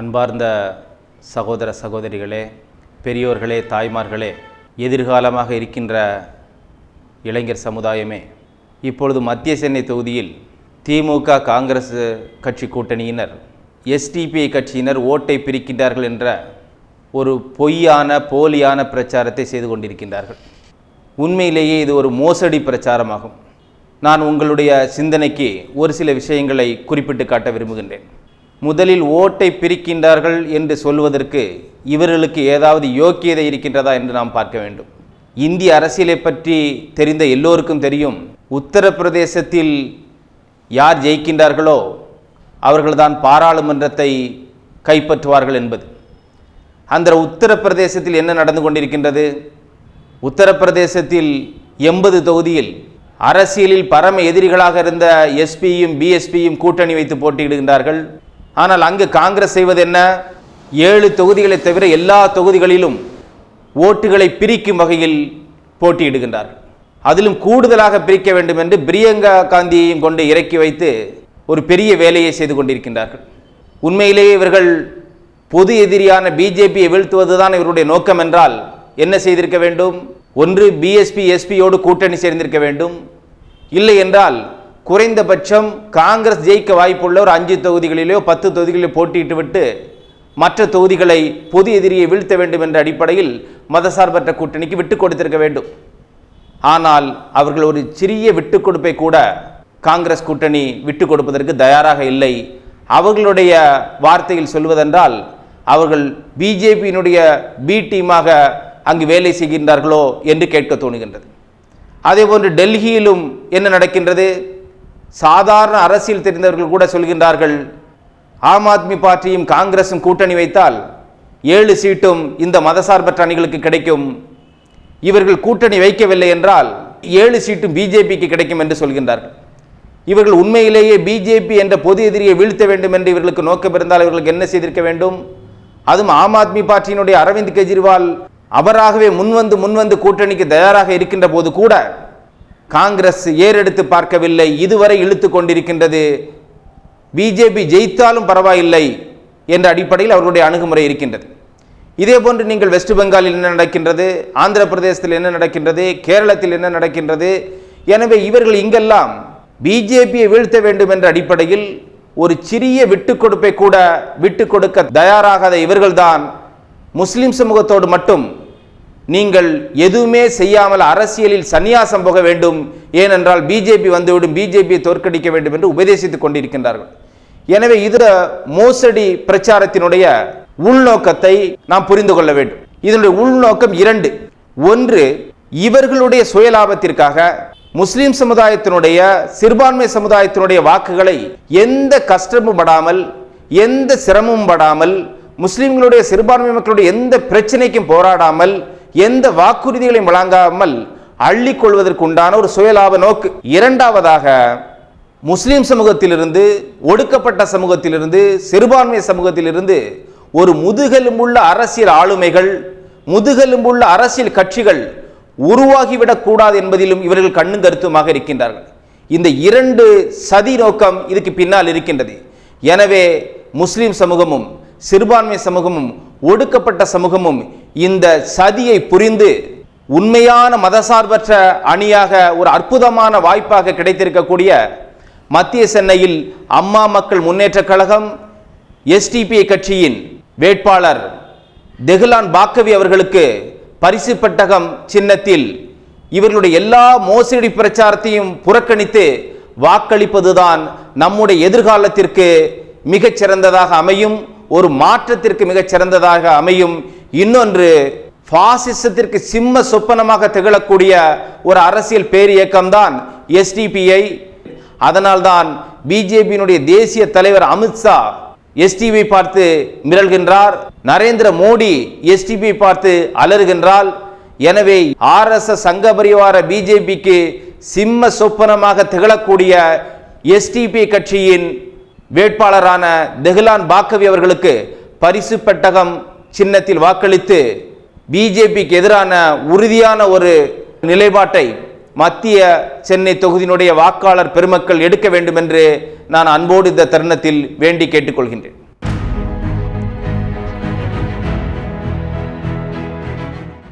அன்பார்ந்த சகோதர சகோதரிகளே பெரியோர்களே தாய்மார்களே எதிர்காலமாக இருக்கின்ற இளைஞர் சமுதாயமே இப்பொழுது மத்திய சென்னை தொகுதியில் திமுக காங்கிரஸ் கட்சி கூட்டணியினர் எஸ்டிபிஐ கட்சியினர் ஓட்டை பிரிக்கின்றார்கள் என்ற ஒரு பொய்யான போலியான பிரச்சாரத்தை செய்து கொண்டிருக்கின்றார்கள். உண்மையிலேயே இது ஒரு மோசடி பிரச்சாரமாகும். நான் உங்களுடைய சிந்தனைக்கு ஒரு சில விஷயங்களை குறிப்பிட்டு காட்ட விரும்புகின்றேன். முதலில் ஓட்டை பிரிக்கின்றார்கள் என்று சொல்வதற்கு இவர்களுக்கு ஏதாவது யோக்கியதை இருக்கின்றதா என்று நாம் பார்க்க வேண்டும். இந்திய அரசியலை பற்றி தெரிந்த எல்லோருக்கும் தெரியும் உத்தரப்பிரதேசத்தில் யார் ஜெயிக்கின்றார்களோ அவர்கள்தான் பாராளுமன்றத்தை கைப்பற்றுவார்கள் என்பது. அந்த உத்தரப்பிரதேசத்தில் என்ன நடந்து கொண்டிருக்கின்றது? உத்தரப்பிரதேசத்தில் எண்பது தொகுதியில் அரசியலில் பரம எதிரிகளாக இருந்த எஸ்பியும் பிஎஸ்பியும் கூட்டணி வைத்து போட்டியிடுகின்றார்கள். ஆனால் அங்கு காங்கிரஸ் செய்வது என்ன? ஏழு தொகுதிகளை தவிர எல்லா தொகுதிகளிலும் ஓட்டுகளை பிரிக்கும் வகையில் போட்டியிடுகின்றார்கள். அதிலும் கூடுதலாக பிரிக்க வேண்டும் என்று பிரியங்கா காந்தியையும் கொண்டு இறக்கி வைத்து ஒரு பெரிய வேலையை செய்து கொண்டிருக்கின்றார்கள். உண்மையிலேயே இவர்கள் பொது எதிரியான பிஜேபியை வீழ்த்துவதுதான் இவருடைய நோக்கம் என்றால் என்ன செய்திருக்க வேண்டும்? ஒன்று பிஎஸ்பி எஸ்பியோடு கூட்டணி சேர்ந்திருக்க வேண்டும். இல்லை என்றால் குறைந்தபட்சம் காங்கிரஸ் ஜெயிக்க வாய்ப்புள்ள ஒரு அஞ்சு தொகுதிகளிலோ பத்து தொகுதிகளிலோ போட்டியிட்டு விட்டு மற்ற தொகுதிகளை பொது எதிரியை வீழ்த்த வேண்டும் என்ற அடிப்படையில் மதசார்பற்ற கூட்டணிக்கு விட்டுக் கொடுத்திருக்க வேண்டும். ஆனால் அவர்கள் ஒரு சிறிய விட்டுக் கொடுப்பை கூட காங்கிரஸ் கூட்டணி விட்டுக் கொடுப்பதற்கு தயாராக இல்லை. அவர்களுடைய வார்த்தையில் சொல்வதென்றால் அவர்கள் பிஜேபியினுடைய பி டீமாக அங்கு வேலை செய்கின்றார்களோ என்று கேட்க தோணுகின்றது. அதேபோன்று டெல்லியிலும் என்ன நடக்கின்றது? சாதாரண அரசியல் தெரிந்தவர்கள் கூட சொல்கின்றார்கள் ஆம் ஆத்மி பார்ட்டியும் காங்கிரஸும் கூட்டணி வைத்தால் ஏழு சீட்டும் இந்த மதசார்பற்ற அணிகளுக்கு கிடைக்கும். இவர்கள் கூட்டணி வைக்கவில்லை என்றால் ஏழு சீட்டும் பிஜேபிக்கு கிடைக்கும் என்று சொல்கின்றார்கள். இவர்கள் உண்மையிலேயே பிஜேபி என்ற பொது எதிரியை வீழ்த்த வேண்டும் என்று இவர்களுக்கு நோக்கம் இருந்தால் இவர்களுக்கு என்ன செய்திருக்க வேண்டும்? அதுவும் ஆம் ஆத்மி பார்ட்டியினுடைய அரவிந்த் கெஜ்ரிவால் அவராகவே முன்வந்து முன்வந்து கூட்டணிக்கு தயாராக இருக்கின்ற போது கூட காங்கிரஸ் ஏறெடுத்து பார்க்கவில்லை இதுவரை இழுத்து கொண்டிருக்கின்றது. பிஜேபி ஜெயித்தாலும் பரவாயில்லை என்ற அடிப்படையில் அவர்களுடைய அணுகுமுறை இருக்கின்றது. இதே போன்று நீங்கள் வெஸ்ட் பெங்காலில் என்ன நடக்கின்றது ஆந்திர பிரதேசத்தில் என்ன நடக்கின்றது கேரளத்தில் என்ன நடக்கின்றது எனவே இவர்கள் இங்கெல்லாம் பிஜேபியை வீழ்த்த வேண்டும் என்ற அடிப்படையில் ஒரு சிறிய விட்டுக் கொடுப்பை கூட விட்டுக் கொடுக்க தயாராகாத இவர்கள்தான் முஸ்லிம் சமூகத்தோடு மட்டும் நீங்கள் எதுவுமே செய்யாமல் அரசியலில் சந்நியாசம் போக வேண்டும். ஏனென்றால் பிஜேபி வந்துவிடும் பிஜேபியை தோற்கடிக்க வேண்டும் என்று உபதேசித்துக் கொண்டிருக்கின்றார்கள். எனவே இதர மோசடி பிரச்சாரத்தினுடைய உள்நோக்கத்தை நாம் புரிந்து கொள்ள வேண்டும். இதனுடைய உள்நோக்கம் இரண்டு. ஒன்று இவர்களுடைய சுயலாபத்திற்காக முஸ்லிம் சமுதாயத்தினுடைய சிறுபான்மை சமுதாயத்தினுடைய வாக்குகளை எந்த கஷ்டமும் படாமல் எந்த சிரமமும் படாமல் முஸ்லிம்களுடைய சிறுபான்மை மக்களுடைய எந்த பிரச்சனைக்கும் போராடாமல் எந்த வாக்குறுதிகளையும் வழங்காமல் அள்ளி கொள்வதற்கு உண்டான ஒரு சுயலாப நோக்கு. இரண்டாவதாக முஸ்லீம் சமூகத்திலிருந்து ஒடுக்கப்பட்ட சமூகத்திலிருந்து சிறுபான்மை சமூகத்திலிருந்து ஒரு முதுகெலும்புள்ள அரசியல் ஆளுமைகள் முதுகெலும்புள்ள அரசியல் கட்சிகள் உருவாகிவிடக்கூடாது என்பதிலும் இவர்கள் கண்ணும் கருத்துமாக இருக்கின்றார்கள். இந்த இரண்டு சதி நோக்கம் இதுக்கு பின்னால் இருக்கின்றது. எனவே முஸ்லீம் சமூகமும் சிறுபான்மை சமூகமும் ஒடுக்கப்பட்ட சமூகமும் இந்த சதியை புரிந்து உண்மையான மதசார்பற்ற அணியாக ஒரு அற்புதமான வாய்ப்பாக கிடைத்திருக்கக்கூடிய மத்திய சென்னையில் அம்மா மக்கள் முன்னேற்றக் கழகம் எஸ்டிபிஐ கட்சியின் வேட்பாளர் தெஹ்லான் பாக்கவி அவர்களுக்கு பரிசு பெட்டகம் சின்னத்தில் இவர்களுடைய எல்லா மோசடி பிரச்சாரத்தையும் புறக்கணித்து வாக்களிப்பதுதான் நம்முடைய எதிர்காலத்திற்கு மிகச் சிறந்ததாக அமையும். ஒரு மாற்றத்திற்கு மிகச் சிறந்ததாக அமையும். இன்னொன்று பாசிசத்திற்கு சிம்ம சொப்பனமாக திகழக்கூடிய ஒரு அரசியல் பேரியக்கம்தான் எஸ்டிபிஐ அதனால்தான் பிஜேபியினுடைய தேசிய தலைவர் அமித்ஷா எஸ்டிபி பார்த்து மிரள்கின்றார். நரேந்திர மோடி எஸ்டிபி பார்த்து அலறுகின்றார் எனவே ஆர்எஸ்எஸ் சங்க பரிவார பிஜேபிக்கு சிம்ம சொப்பனமாக திகழக்கூடிய எஸ்டிபி கட்சியின் வேட்பாளரான தெஹ்லான் பாக்கவி அவர்களுக்கு பரிசு பெட்டகம் சின்னத்தில் வாக்களித்து பிஜேபிக்கு எதிரான உறுதியான ஒரு நிலைப்பாட்டை மத்திய சென்னை தொகுதியினுடைய வாக்காளர் பெருமக்கள் எடுக்க வேண்டும் என்று நான் அன்போடு இந்த தருணத்தில் வேண்டி கேட்டுக்கொள்கின்றேன்.